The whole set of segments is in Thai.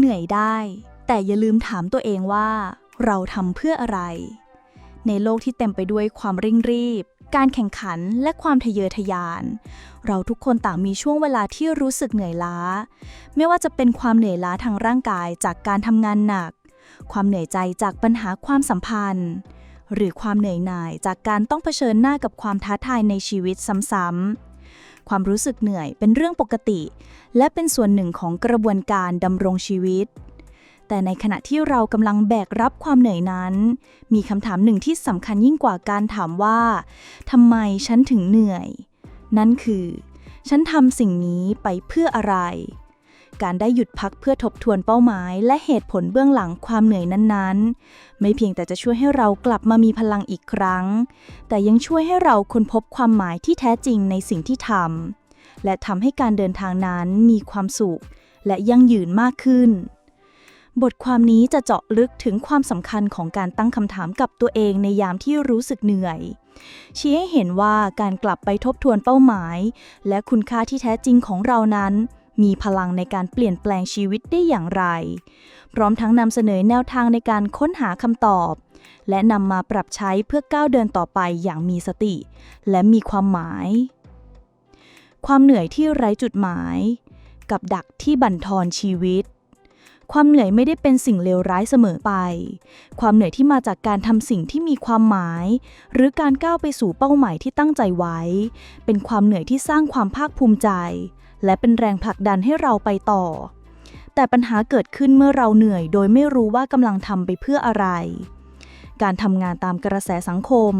เหนื่อยได้ แต่อย่าลืมถามตัวเองว่า เราทำเพื่ออะไร ในโลกที่เต็มไปด้วยความเร่งรีบ การแข่งขันและความทะเยอทะยาน เราทุกคนต่างมีช่วงเวลาที่รู้สึกเหนื่อยล้า ไม่ว่าจะเป็นความเหนื่อยล้าทางร่างกายจากการทำงานหนัก ความเหนื่อยใจจากปัญหาความสัมพันธ์ หรือความเหนื่อยหน่ายจากการต้องเผชิญหน้ากับความท้าทายในชีวิตซ้ำๆ ความรู้สึกเหนื่อยเป็นเรื่องปกติ และเป็นส่วนหนึ่งของกระบวนการดำรงชีวิต แต่ในขณะที่เรากำลังแบกรับความเหนื่อยนั้น มีคำถามหนึ่งที่สำคัญยิ่งกว่าการถามว่าทำไมฉันถึงเหนื่อย นั่นคือ ฉันทำสิ่งนี้ไปเพื่ออะไร การได้หยุดพักเพื่อทบทวนเป้าหมาย และเหตุผลเบื้องหลังความเหนื่อยนั้นๆ ไม่เพียงแต่จะช่วยให้เรากลับมามีพลังอีกครั้ง แต่ยังช่วยให้เราค้นพบความหมายที่แท้จริงในสิ่งที่ทำและทำให้การเดินทางนั้นมีความสุข และยั่งยืนมากขึ้น บทความนี้จะเจาะลึกถึงความสำคัญของการตั้งคำถามกับตัวเองในยามที่รู้สึกเหนื่อยชี้ให้เห็นว่าการกลับไปทบทวนเป้าหมาย และคุณค่าที่แท้จริงของเรานั้น มีพลังในการเปลี่ยนแปลงชีวิตได้อย่างไร พร้อมทั้งนำเสนอแนวทางในการค้นหาคำตอบ และนำมาปรับใช้เพื่อก้าวเดินต่อไปอย่างมีสติ และมีความหมาย ความเหนื่อยที่ไร้จุดหมาย กับดักที่บั่นทอนชีวิต ความเหนื่อยไม่ได้เป็นสิ่งเลวร้ายเสมอไป ความเหนื่อยที่มาจากการทำสิ่งที่มีความหมาย หรือการก้าวไปสู่เป้าหมายที่ตั้งใจไว้ เป็นความเหนื่อยที่สร้างความภาคภูมิใจ และเป็นแรงผลักดันให้เราไปต่อ แต่ปัญหาเกิดขึ้นเมื่อเราเหนื่อย โดยไม่รู้ว่ากำลังทำไปเพื่ออะไร การทำงานตามกระแสสังคม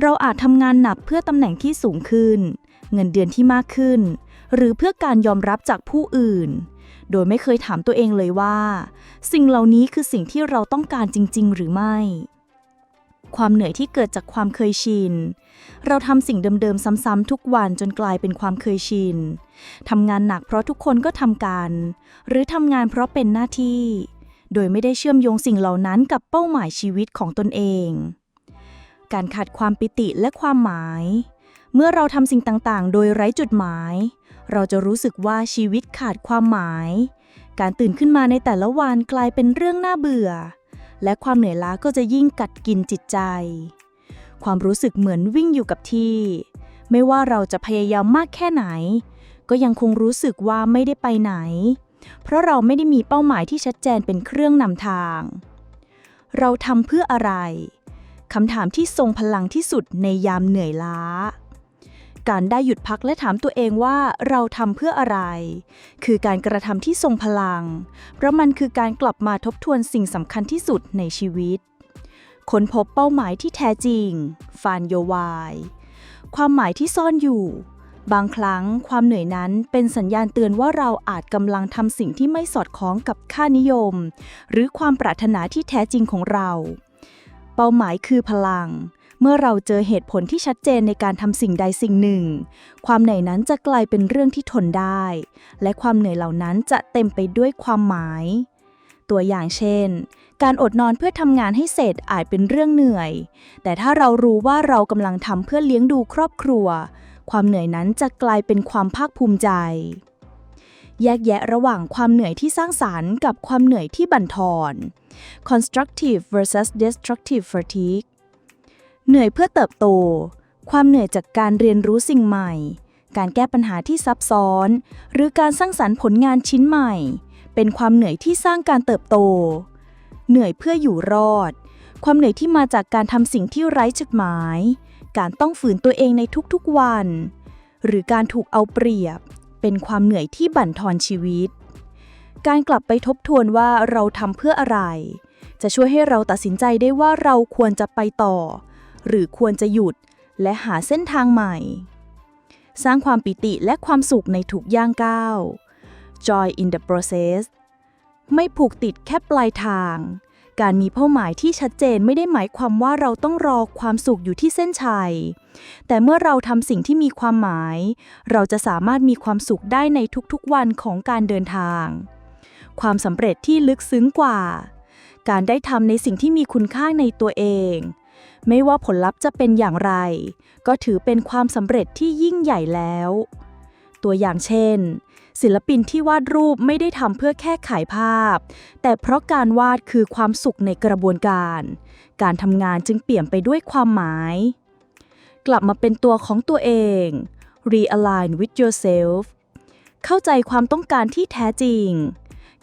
เราอาจทำงานหนักเพื่อตำแหน่งที่สูงขึ้น เงินเดือนที่มากขึ้น หรือเพื่อการยอมรับจากผู้อื่น โดยไม่เคยถามตัวเองเลยว่า สิ่งเหล่านี้คือสิ่งที่เราต้องการจริง ๆ หรือไม่ ความเหนื่อยที่เกิดจากความเคยชิน เราทำสิ่งเดิมๆ ซ้ำๆทุกวันจนกลายเป็นความเคยชินทำงานหนักเพราะทุกคนก็ทำกัน หรือทำงานเพราะเป็นหน้าที่ โดยไม่ได้เชื่อมโยงสิ่งเหล่านั้นกับเป้าหมายชีวิตของตนเอง การขาดความปิติและความหมาย เมื่อเราทำสิ่งต่างๆ โดยไร้จุดหมาย เราจะรู้สึกว่าชีวิตขาดความหมาย การตื่นขึ้นมาในแต่ละวันกลายเป็นเรื่องน่าเบื่อ และความเหนื่อยล้าก็จะยิ่งกัดกินจิตใจ ความรู้สึกเหมือนวิ่งอยู่กับที่ ไม่ว่าเราจะพยายามมากแค่ไหน ก็ยังคงรู้สึกว่าไม่ได้ไปไหน เพราะเราไม่ได้มีเป้าหมายที่ชัดเจนเป็นเครื่องนำทาง เราทำเพื่ออะไรคำถามที่ทรงพลังที่สุดในยามเหนื่อยล้า การได้หยุดพักและถามตัวเองว่าเราทำเพื่ออะไร คือการกระทำที่ทรงพลัง เพราะมันคือการกลับมาทบทวนสิ่งสำคัญที่สุดในชีวิต ค้นพบเป้าหมายที่แท้จริง ฟานโยวาย ความหมายที่ซ่อนอยู่ บางครั้งความเหนื่อยนั้นเป็นสัญญาณเตือนว่าเราอาจกำลังทำสิ่งที่ไม่สอดคล้องกับค่านิยม หรือความปรารถนาที่แท้จริงของเรา เป้าหมายคือพลัง เมื่อเราเจอเหตุผลที่ชัดเจนในการทำสิ่งใดสิ่งหนึ่ง ความเหนื่อยนั้นจะกลายเป็นเรื่องที่ทนได้ และความเหนื่อยเหล่านั้นจะเต็มไปด้วยความหมาย ตัวอย่างเช่น การอดนอนเพื่อทำงานให้เสร็จอาจเป็นเรื่องเหนื่อย แต่ถ้าเรารู้ว่าเรากำลังทำเพื่อเลี้ยงดูครอบครัว ความเหนื่อยนั้นจะกลายเป็นความภาคภูมิใจแยกแยะระหว่างความเหนื่อยที่สร้างสารรค์กับความเหนื่อยที่บั่นทอน constructive versus destructive fatigue เหนื่อยเพื่อเติบโต ความเหนื่อยจากการเรียนรู้สิ่งใหม่ การแก้ปัญหาที่ซับซ้อน หรือการสร้างสรรค์ผลงานชิ้นใหม่ เป็นความเหนื่อยที่สร้างการเติบโต เหนื่อยเพื่ออยู่รอด ความเหนื่อยที่มาจากการทำสิ่งที่ไร้จุดหมาย การต้องฝืนตัวเองในทุกๆวัน หรือการถูกเอาเปรียบ เป็นความเหนื่อยที่บั่นทอนชีวิต การกลับไปทบทวนว่าเราทำเพื่ออะไร จะช่วยให้เราตัดสินใจได้ว่าเราควรจะไปต่อ หรือควรจะหยุดและหาเส้นทางใหม่ สร้างความปิติและความสุขในทุกย่างก้าว Joy in the process ไม่ผูกติดแค่ปลายทาง การมีเป้าหมายที่ชัดเจนไม่ได้หมายความว่าเราต้องรอความสุขอยู่ที่เส้นชัย แต่เมื่อเราทำสิ่งที่มีความหมาย เราจะสามารถมีความสุขได้ในทุกๆวันของการเดินทาง ความสำเร็จที่ลึกซึ้งกว่า การได้ทำในสิ่งที่มีคุณค่าในตัวเอง ไม่ว่าผลลัพธ์จะเป็นอย่างไร ก็ถือเป็นความสำเร็จที่ยิ่งใหญ่แล้ว ตัวอย่างเช่น ศิลปินที่วาดรูปไม่ได้ทำเพื่อแค่ขายภาพ แต่เพราะการวาดคือความสุขในกระบวนการ การทำงานจึงเปลี่ยนไปด้วยความหมาย กลับมาเป็นตัวของตัวเอง realign with yourself เข้าใจความต้องการที่แท้จริง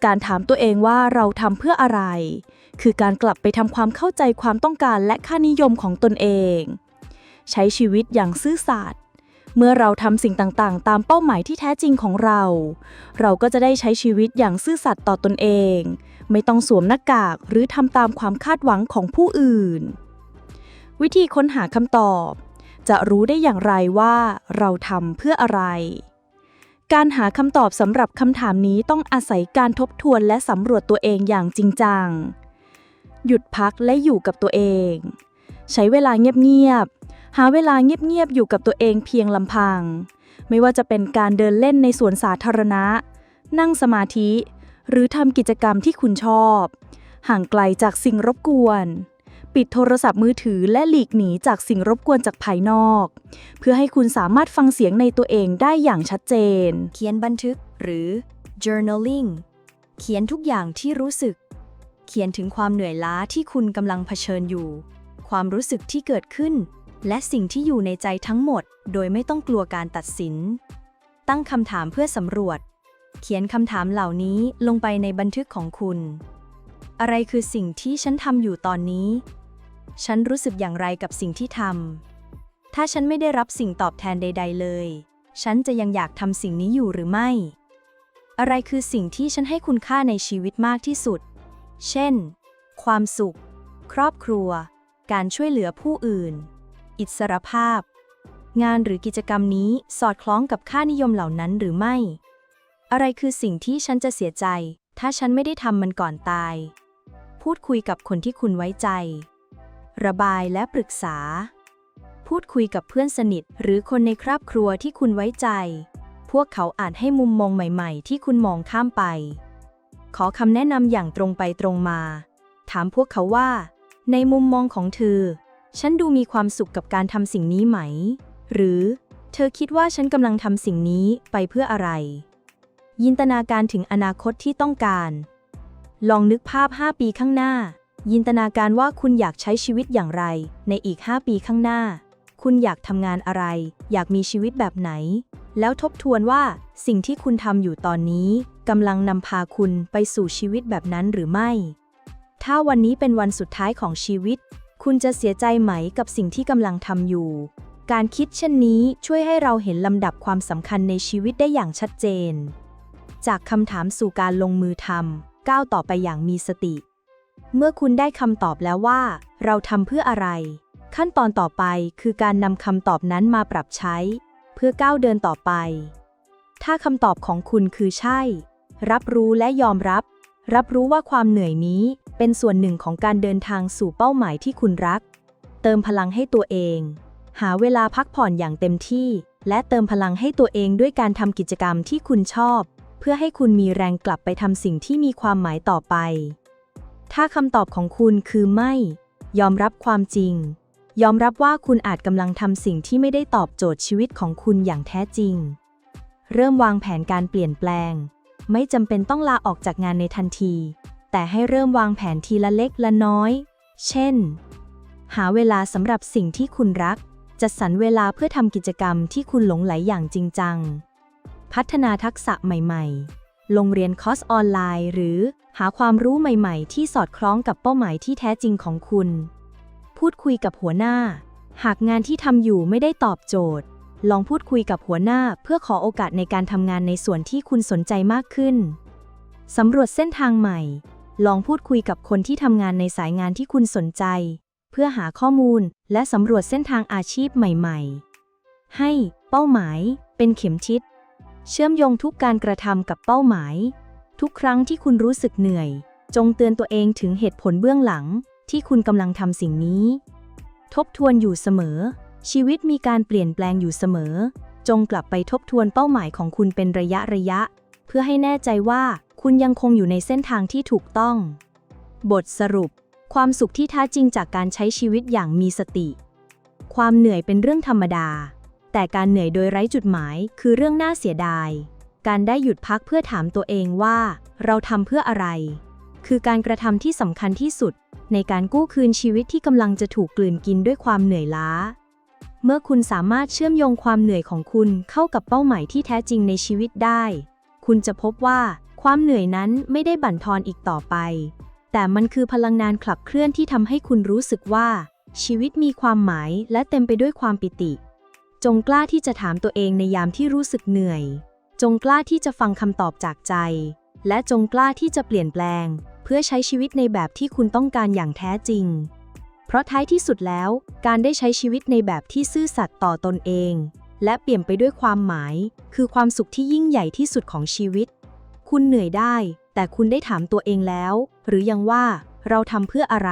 การถามตัวเองว่าเราทำเพื่ออะไร คือการกลับไปทำความเข้าใจความต้องการและค่านิยมของตนเอง ใช้ชีวิตอย่างซื่อสัตย์เมื่อเราทำสิ่งต่างๆ ตามเป้าหมายที่แท้จริงของเรา เราก็จะได้ใช้ชีวิตอย่างซื่อสัตย์ต่อตนเอง ไม่ต้องสวมหน้ากากหรือทำตามความคาดหวังของผู้อื่น วิธีค้นหาคำตอบ จะรู้ได้อย่างไรว่าเราทำเพื่ออะไร การหาคำตอบสำหรับคำถามนี้ต้องอาศัยการทบทวนและสำรวจตัวเองอย่างจริงจัง หยุดพักและอยู่กับตัวเอง ใช้เวลาเงียบๆ หาเวลาเงียบๆ อยู่กับตัวเองเพียงลำพัง ไม่ว่าจะเป็นการเดินเล่นในสวนสาธารณะ นั่งสมาธิ หรือทำกิจกรรมที่คุณชอบ ห่างไกลจากสิ่งรบกวน ปิดโทรศัพท์มือถือและหลีกหนีจากสิ่งรบกวนจากภายนอก เพื่อให้คุณสามารถฟังเสียงในตัวเองได้อย่างชัดเจน เขียนบันทึกหรือ journaling เขียนทุกอย่างที่รู้สึก เขียนถึงความเหนื่อยล้าที่คุณกำลังเผชิญอยู่ ความรู้สึกที่เกิดขึ้น และสิ่งที่อยู่ในใจทั้งหมด โดยไม่ต้องกลัวการตัดสิน ตั้งคำถามเพื่อสำรวจ เขียนคำถามเหล่านี้ลงไปในบันทึกของคุณ อะไรคือสิ่งที่ฉันทำอยู่ตอนนี้ ฉันรู้สึกอย่างไรกับสิ่งที่ทำ ถ้าฉันไม่ได้รับสิ่งตอบแทนใด ๆ เลย ฉันจะยังอยากทำสิ่งนี้อยู่หรือไม่ อะไรคือสิ่งที่ฉันให้คุณค่าในชีวิตมากที่สุด เช่น ความสุข ครอบครัว การช่วยเหลือผู้อื่น อิสรภาพ งานหรือกิจกรรมนี้สอดคล้องกับค่านิยมเหล่านั้นหรือไม่ อะไรคือสิ่งที่ฉันจะเสียใจ ถ้าฉันไม่ได้ทำมันก่อนตาย พูดคุยกับคนที่คุณไว้ใจ ระบายและปรึกษา พูดคุยกับเพื่อนสนิท หรือคนในครอบครัวที่คุณไว้ใจ พวกเขาอาจให้มุมมองใหม่ ๆ ที่คุณมองข้ามไป ขอคำแนะนำอย่างตรงไปตรงมา ถามพวกเขาว่า ในมุมมองของเธอ ฉันดูมีความสุขกับการทำสิ่งนี้ไหม หรือ เธอคิดว่าฉันกำลังทำสิ่งนี้ไปเพื่ออะไร ยินตนาการถึงอนาคตที่ต้องการ ลองนึกภาพ 5 ปีข้างหน้า ยินตนาการว่าคุณอยากใช้ชีวิตอย่างไร ในอีก 5 ปีข้างหน้า คุณอยากทำงานอะไร อยากมีชีวิตแบบไหน แล้วทบทวนว่า สิ่งที่คุณทำอยู่ตอนนี้กำลังนำพาคุณไปสู่ชีวิตแบบนั้นหรือไม่ ถ้าวันนี้เป็นวันสุดท้ายของชีวิต คุณจะเสียใจไหมกับสิ่งที่กำลังทำอยู่ การคิดเช่นนี้ช่วยให้เราเห็นลำดับความสำคัญในชีวิตได้อย่างชัดเจน จากคำถามสู่การลงมือทำก้าวต่อไปอย่างมีสติ เมื่อคุณได้คำตอบแล้วว่า เราทำเพื่ออะไร ขั้นตอนต่อไปคือการนำคำตอบนั้นมาปรับใช้ เพื่อก้าวเดินต่อไป ถ้าคำตอบของคุณคือใช่ รับรู้และยอมรับ รับรู้ว่าความเหนื่อยนี้เป็นส่วนหนึ่งของการเดินทางสู่เป้าหมายที่คุณรัก เติมพลังให้ตัวเอง หาเวลาพักผ่อนอย่างเต็มที่ และเติมพลังให้ตัวเองด้วยการทำกิจกรรมที่คุณชอบ เพื่อให้คุณมีแรงกลับไปทำสิ่งที่มีความหมายต่อไป ถ้าคำตอบของคุณคือไม่ ยอมรับความจริง ยอมรับว่าคุณอาจกำลังทำสิ่งที่ไม่ได้ตอบโจทย์ชีวิตของคุณอย่างแท้จริง เริ่มวางแผนการเปลี่ยนแปลง ไม่จำเป็นต้องลาออกจากงานในทันที แต่ให้เริ่มวางแผนทีละเล็กละน้อย เช่น หาเวลาสำหรับสิ่งที่คุณรัก จัดสรรเวลาเพื่อทำกิจกรรมที่คุณหลงไหลอย่างจริงจัง พัฒนาทักษะใหม่ ๆ ลงเรียนคอร์สออนไลน์ หรือหาความรู้ใหม่ๆ ที่สอดคล้องกับเป้าหมายที่แท้จริงของคุณ พูดคุยกับหัวหน้า หากงานที่ทำอยู่ไม่ได้ตอบโจทย์ ลองพูดคุยกับหัวหน้าเพื่อขอโอกาสในการทำงานในส่วนที่คุณสนใจมากขึ้น สำรวจเส้นทางใหม่ ลองพูดคุยกับคนที่ทำงานในสายงานที่คุณสนใจ เพื่อหาข้อมูลและสำรวจเส้นทางอาชีพใหม่ ๆ ให้เป้าหมายเป็นเข็มทิศ เชื่อมโยงทุกการกระทำกับเป้าหมาย ทุกครั้งที่คุณรู้สึกเหนื่อย จงเตือนตัวเองถึงเหตุผลเบื้องหลัง ที่คุณกำลังทำสิ่งนี้ ทบทวนอยู่เสมอ ชีวิตมีการเปลี่ยนแปลงอยู่เสมอ จงกลับไปทบทวนเป้าหมายของคุณเป็นระยะระยะ เพื่อให้แน่ใจว่าคุณยังคงอยู่ในเส้นทางที่ถูกต้อง บทสรุป ความสุขที่แท้จริงจากการใช้ชีวิตอย่างมีสติ ความเหนื่อยเป็นเรื่องธรรมดา แต่การเหนื่อยโดยไร้จุดหมายคือเรื่องน่าเสียดาย การได้หยุดพักเพื่อถามตัวเองว่า เราทำเพื่ออะไร คือการกระทำที่สำคัญที่สุด ในการกู้คืนชีวิตที่กำลังจะถูกกลืนกินด้วยความเหนื่อยล้า เมื่อคุณสามารถเชื่อมโยงความเหนื่อยของคุณเข้ากับเป้าหมายที่แท้จริงในชีวิตได้ คุณจะพบว่าความเหนื่อยนั้นไม่ได้บั่นทอนอีกต่อไป แต่มันคือพลังงานขับเคลื่อนที่ทำให้คุณรู้สึกว่า ชีวิตมีความหมายและเต็มไปด้วยความปิติ จงกล้าที่จะถามตัวเองในยามที่รู้สึกเหนื่อย จงกล้าที่จะฟังคำตอบจากใจ และจงกล้าที่จะเปลี่ยนแปลง เพื่อใช้ชีวิตในแบบที่คุณต้องการอย่างแท้จริง เพราะท้ายที่สุดแล้ว การได้ใช้ชีวิตในแบบที่ซื่อสัตย์ต่อตนเอง และเปลี่ยนไปด้วยความหมาย คือความสุขที่ยิ่งใหญ่ที่สุดของชีวิต คุณเหนื่อยได้ แต่คุณได้ถามตัวเองแล้ว หรือยังว่าเราทำเพื่ออะไร